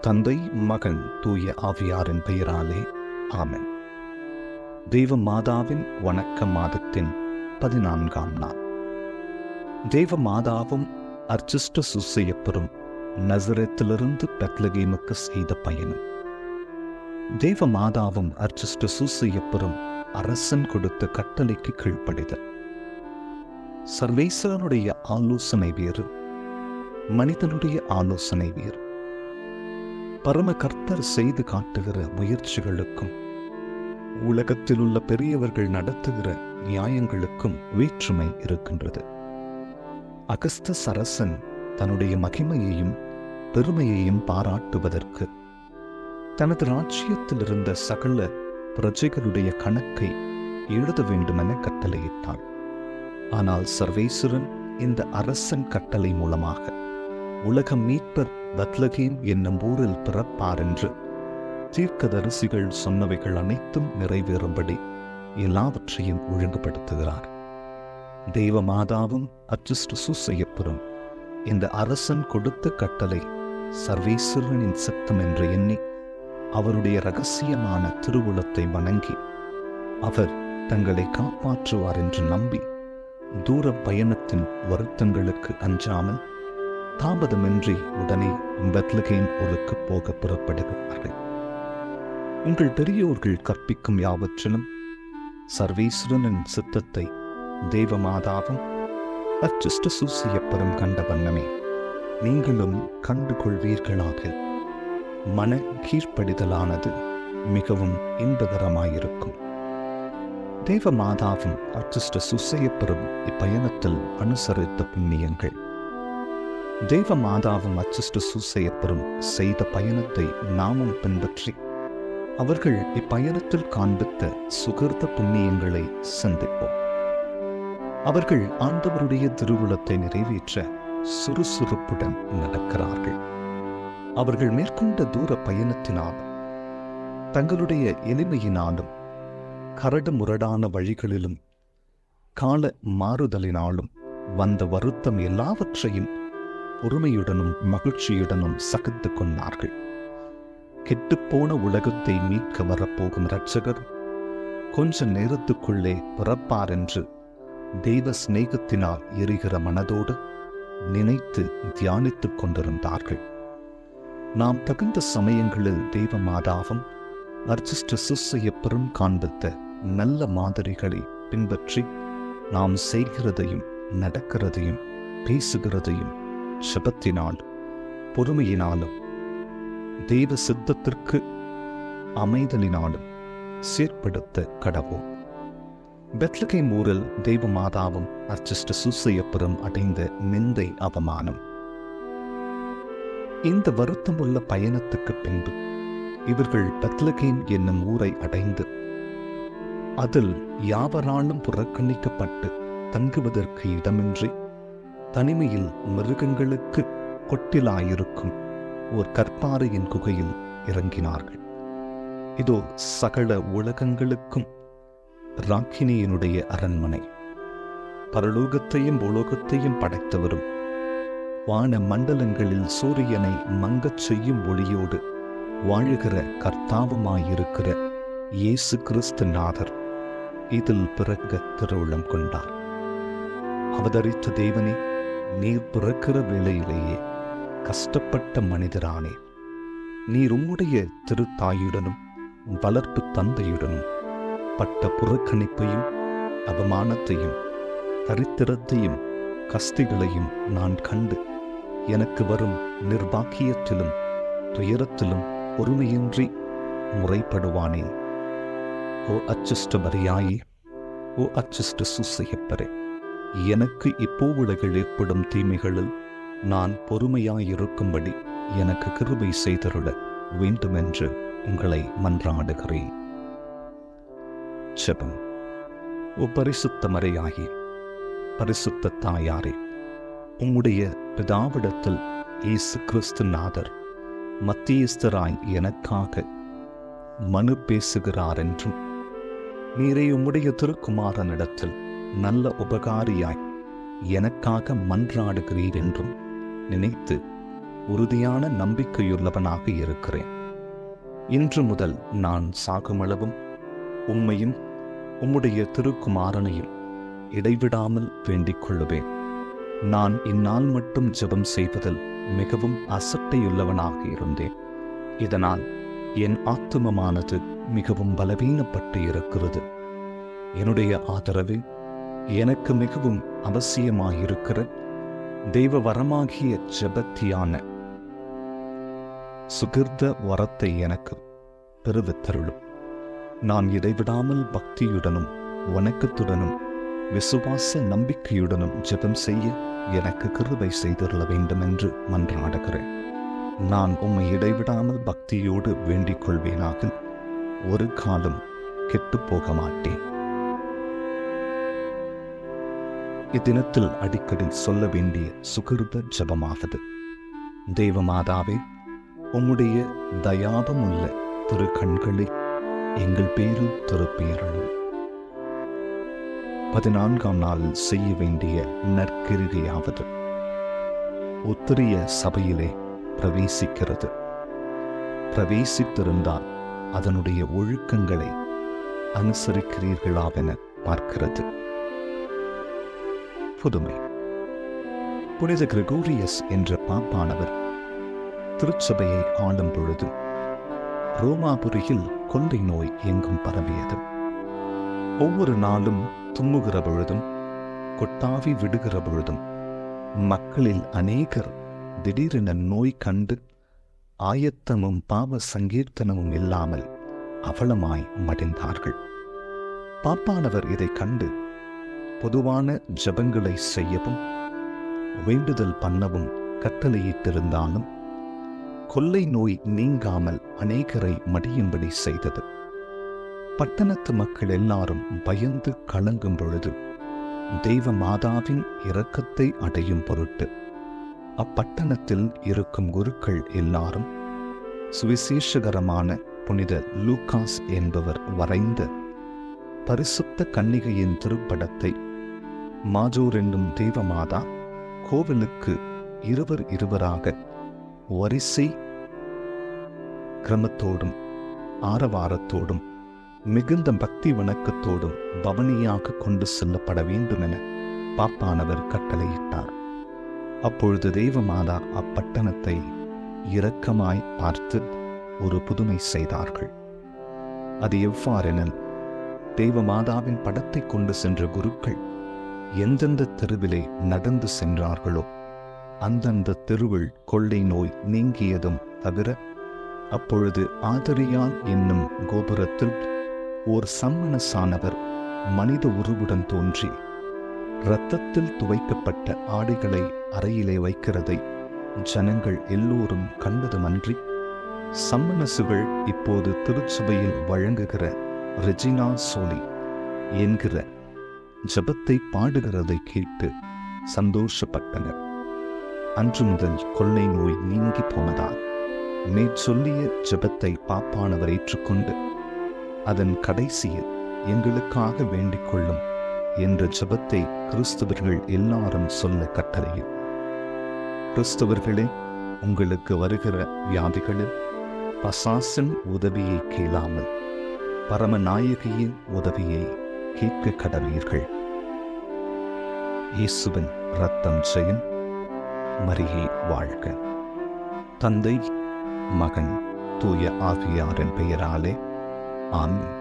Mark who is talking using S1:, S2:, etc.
S1: தந்தை மகன் தூய ஆவியாரின் பெயராலே ஆமன். தெய்வ மாதாவின் வணக்க மாதத்தின் பதினான்காம் நாள். தெய்வ மாதாவும் அர்ச்சிஷ்ட சுசையப்பரும் நசரத்திலிருந்து பெத்லகேமுக்கு செய்த பயணம். தேவ மாதாவும் அர்ச்சிஷ்ட சுசையப்பரும் அரசன் கொடுத்த கட்டளைக்கு கீழ்ப்படிதல். சர்வேஸ்வரனுடைய ஆலோசனை வேறு மனிதனுடைய ஆலோசனை வேறு. பரம கர்த்தர் செய்து காட்டுகிற முயற்சிகளுக்கும் உலகத்தில் உள்ள பெரியவர்கள் நடத்துகிற நியாயங்களுக்கும் வேற்றுமை இருக்கின்றது. அகஸ்த சரசன் தன்னுடைய மகிமையையும் பெருமையையும் பாராட்டுவதற்கு தனது ராஜ்யத்தில் இருந்த சகல பிரஜைகளுடைய கணக்கை எழுத வேண்டுமென கட்டளையிட்டான். ஆனால் சர்வேஸ்வரன் இந்த அரசன் கட்டளை மூலமாக உலக மீட்பர் பத்லகேம் என்னும் ஊரில் பிறப்பார் என்று தீர்க்கதரிசிகள் சொன்னவைகள் அனைத்தும் நிறைவேறும்படி எல்லாவற்றையும் ஒழுங்குபடுத்துகிறார். தெய்வ மாதாவும் அச்சிஷ்ட செய்யப்பெறும் இந்த அரசன் கொடுத்த கட்டளை சர்வேஸ்வரனின் சித்தம் என்று எண்ணி அவருடைய ரகசியமான திருவுளத்தை வணங்கி அவர் தங்களை காப்பாற்றுவார் என்று நம்பி தூர பயணத்தின் வருத்தங்களுக்கு அஞ்சாமல் தாமதமின்றி உடனே பெத்லகேம் ஊருக்கு போக புறப்படுகிறார்கள். உங்கள் பெரியோர்கள் கற்பிக்கும் யாவற்றிலும் சர்வேஸ்வரனின் சித்தத்தை தேவமாதாவும் அச்சிஷ்ட சூசியப்பரும் கண்ட வண்ணமே நீங்களும் கண்டு கொள்வீர்களாக மன கீழ்ப்படிதலானது மிகவும் இன்பகரமாயிருக்கும். தேவமாதாவும் அர்ச்சிஷ்ட இப்பயணத்தில் அனுசரித்த புண்ணியங்கள் தேவ மாதாவும் அச்சிஷ்ட சூசையப்பரும் செய்த பயணத்தை நாமும் பின்பற்றி அவர்கள் இப்பயணத்தில் காண்பித்த சுகர்த்த புண்ணியங்களை சந்திப்போம். அவர்கள் ஆண்டவருடைய திருவுளத்தை நிறைவேற்ற சுறுசுறுப்புடன் நடக்கிறார்கள். அவர்கள் மேற்கொண்ட தூர பயணத்தினால் தங்களுடைய எளிமையினாலும் கரடு முரடான வழிகளிலும் கால மாறுதலினாலும் வந்த வருத்தம் எல்லாவற்றையும் பொறுமையுடனும் மகிழ்ச்சியுடனும் சகித்து கொண்டார்கள். கெட்டுப்போன உலகத்தை மீட்க வரப்போகும் இரட்சகர் கொஞ்ச நேரத்துக்குள்ளே பிறப்பார் என்று தெய்வ சிநேகத்தினால் எரிகிற மனதோடு நினைத்து தியானித்துக் கொண்டிருந்தார்கள். நாம் தகுந்த சமயங்களில் தெய்வ மாதாவும் அர்ச்சிஷ்ட சுசைய பெரும் காண்பித்த நல்ல மாதிரிகளை பின்பற்றி நாம் செய்கிறதையும் நடக்கிறதையும் பேசுகிறதையும் செபத்தினால் பொறுமையினாலும் தெய்வ சித்தத்திற்கு அமைதலினாலும் சீர்படுத்த கடவோம் பெத்லகை ஊரில் தெய்வ மாதாவும் அர்ச்சிஷ்ட சுசையப்புறம் அடைந்த நிந்தை அவமானம். இந்த வருத்தம் உள்ள பயணத்துக்கு பின்பு இவர்கள் பெத்லகேன் என்னும் ஊரை அடைந்து அதில் யாவராலும் புறக்கணிக்கப்பட்டு தங்குவதற்கு இடமின்றி தனிமையில் மிருகங்களுக்கு கொட்டிலாயிருக்கும் ஓர் கற்பாறையின் குகையில் இறங்கினார்கள். இதோ சகல உலகங்களுக்கும் ராக்கினியினுடைய அரண்மனை. பரலோகத்தையும் உலோகத்தையும் படைத்தவரும் வான மண்டலங்களில் சூரியனை மங்கச் செய்யும் ஒளியோடு வாழுகிற கர்த்தாவுமாயிருக்கிற இயேசு கிறிஸ்து நாதர் இதில் பிறக்க திருவுளம் கொண்டார். அவதரித்த தேவனே நீர் பிறக்கிற வேளையிலேயே கஷ்டப்பட்ட மனிதரானே. நீர் உம்முடைய திருத்தாயுடனும் வளர்ப்பு தந்தையுடனும் பட்ட புறக்கணிப்பையும் அவமானத்தையும் தரித்திரத்தையும் கஸ்திகளையும் நான் கண்டு எனக்கு வரும் நிர்பாக்கியத்திலும் துயரத்திலும் பொறுமையின்றி முறைப்படுவானேன் ஓ அச்சிஷ்ட மரியாயே ஓ அச்சிஷ்ட சுசையப்பரே. எனக்கு இப்பூவுலகில் ஏற்படும் தீமைகளில் நான் பொறுமையாயிருக்கும்படி எனக்கு கிருபை செய்தருள வேண்டுமென்று உங்களை மன்றாடுகிறேன். செபம் ஓ பரிசுத்த மறையாகி பரிசுத்த தாயாரே உம்முடைய பிதாவிடத்தில் இயேசு கிறிஸ்து நாதர் மத்தியஸ்தராய் எனக்காக மனு பேசுகிறார் என்றும் நீரை உம்முடைய திருக்குமாரனிடத்தில் நல்ல உபகாரியாய் எனக்காக மன்றாடுகிறீர் என்றும் நினைத்து உறுதியான நம்பிக்கையுள்ளவனாக இருக்கிறேன். இன்று முதல் நான் சாகுமளவும் உம்மையும் உம்முடைய திருக்குமாரனையும் இடைவிடாமல் வேண்டிக் கொள்ளுவேன். நான் இந்நாள் மட்டும் ஜெபம் செய்வதில் மிகவும் அசட்டையுள்ளவனாக இருந்தேன். இதனால் என் ஆத்துமமானது மிகவும் பலவீனப்பட்டு இருக்கிறது. என்னுடைய ஆதரவு எனக்கு மிகவும் அவசியமாயிருக்கிற தெய்வ வரமாகிய ஜெபத்தியான சுகிர்த வரத்தை எனக்கு பெருவித்தருளும். நான் இடைவிடாமல் பக்தியுடனும் வணக்கத்துடனும் விசுவாச நம்பிக்கையுடனும் ஜெபம் செய்ய எனக்கு கிருபை செய்திருள வேண்டும் என்று மன்றாடுகிறேன். நான் உம்மை இடைவிடாமல் பக்தியோடு வேண்டிக் கொள்வேனாக ஒரு காலம் கெட்டுப் போக மாட்டேன் இத்தினத்தில் அடிக்கடி சொல்ல வேண்டிய சுகிருத ஜபமாவது. தேவமாதாவே உம்முடைய தயாபமுள்ள திரு கண்களை எங்கள் பேரில் திருப்பியறலும் பதினான்காம் நாளில் செய்ய வேண்டிய நற்கிரிகையாவது உத்திரிய சபையிலே பிரவேசிக்கிறது. பிரவேசித்திருந்தால் அதனுடைய ஒழுக்கங்களை அனுசரிக்கிறீர்களாவென பார்க்கிறது. புதுமை. புனித கிரிகோரியஸ் என்ற பாப்பானவர் திருச்சபையை ஆளும் பொழுது ரோமாபுரியில் கொண்டை நோய் எங்கும் பரவியது. ஒவ்வொரு நாளும் தும்முகிற பொழுதும் கொட்டாவி விடுகிற பொழுதும் மக்களில் அநேகர் திடீரென நோய் கண்டு ஆயத்தமும் பாவ சங்கீர்த்தனமும் இல்லாமல் அவலமாய் மடிந்தார்கள். பாப்பானவர் இதை கண்டு பொதுவான ஜபங்களை செய்யவும் வேண்டுதல் பண்ணவும் கட்டளையிட்டிருந்தாலும் கொள்ளை நோய் நீங்காமல் அநேகரை மடியும்படி செய்தது. பட்டணத்து மக்கள் எல்லாரும் பயந்து கலங்கும் பொழுது தெய்வ மாதாவின் இரக்கத்தை அடையும் பொருட்டு அப்பட்டணத்தில் இருக்கும் குருக்கள் எல்லாரும் சுவிசேஷகரமான புனித லூகாஸ் என்பவர் வரைந்த பரிசுத்த கன்னிகையின் திருப்படத்தை மாஜோர் என்னும் தெய்வமாதா கோவிலுக்கு இருவர் இருவராக வரிசை கிரமத்தோடும் ஆரவாரத்தோடும் மிகுந்த பக்தி வணக்கத்தோடும் பவனியாக கொண்டு செல்லப்பட வேண்டுமென பாப்பானவர் கட்டளையிட்டார். அப்பொழுது தெய்வமாதா அப்பட்டணத்தை இரக்கமாய் பார்த்து ஒரு புதுமை செய்தார்கள். அது எவ்வாறெனில் தெய்வமாதாவின் படத்தை கொண்டு சென்ற குருக்கள் எந்தெந்த தெருவிலே நடந்து சென்றார்களோ அந்தந்த தெருவில் கொள்ளை நோய் நீங்கியதும் தவிர அப்பொழுது ஆதரியான் என்னும் கோபுரத்தில் ஓர் சம்மணசானவர் மனித உருவுடன் தோன்றி இரத்தத்தில் துவைக்கப்பட்ட ஆடைகளை அறையிலே வைக்கிறதை ஜனங்கள் எல்லோரும் கண்டதுமன்றி சம்மனசுகள் இப்போது திருச்சபையில் வழங்குகிற ரெஜினா சோலி என்கிற ஜபத்தை பாடுகிறதை கேட்டு சந்தோஷப்பட்டனர். அன்று முதல் கொள்ளை நோய் நீங்கி போனதால் மேற்சொல்லிய ஜபத்தை பாப்பானவர் ஏற்றுக்கொண்டு அதன் கடைசியில் எங்களுக்காக வேண்டிக் கொள்ளும் என்ற ஜபத்தை கிறிஸ்தவர்கள் எல்லாரும் சொல்ல கட்டளையில் கிறிஸ்தவர்களே உங்களுக்கு வருகிற வியாதிகளில் பசாசின் உதவியை கேளாமல் பரமநாயகியின் உதவியை கேட்க கடவீர்கள் இயேசுவின் ரத்தம் செய்யும் மரியே வாழ்க. தந்தை மகன் தூய ஆவியாரின் பெயராலே ஆமென்.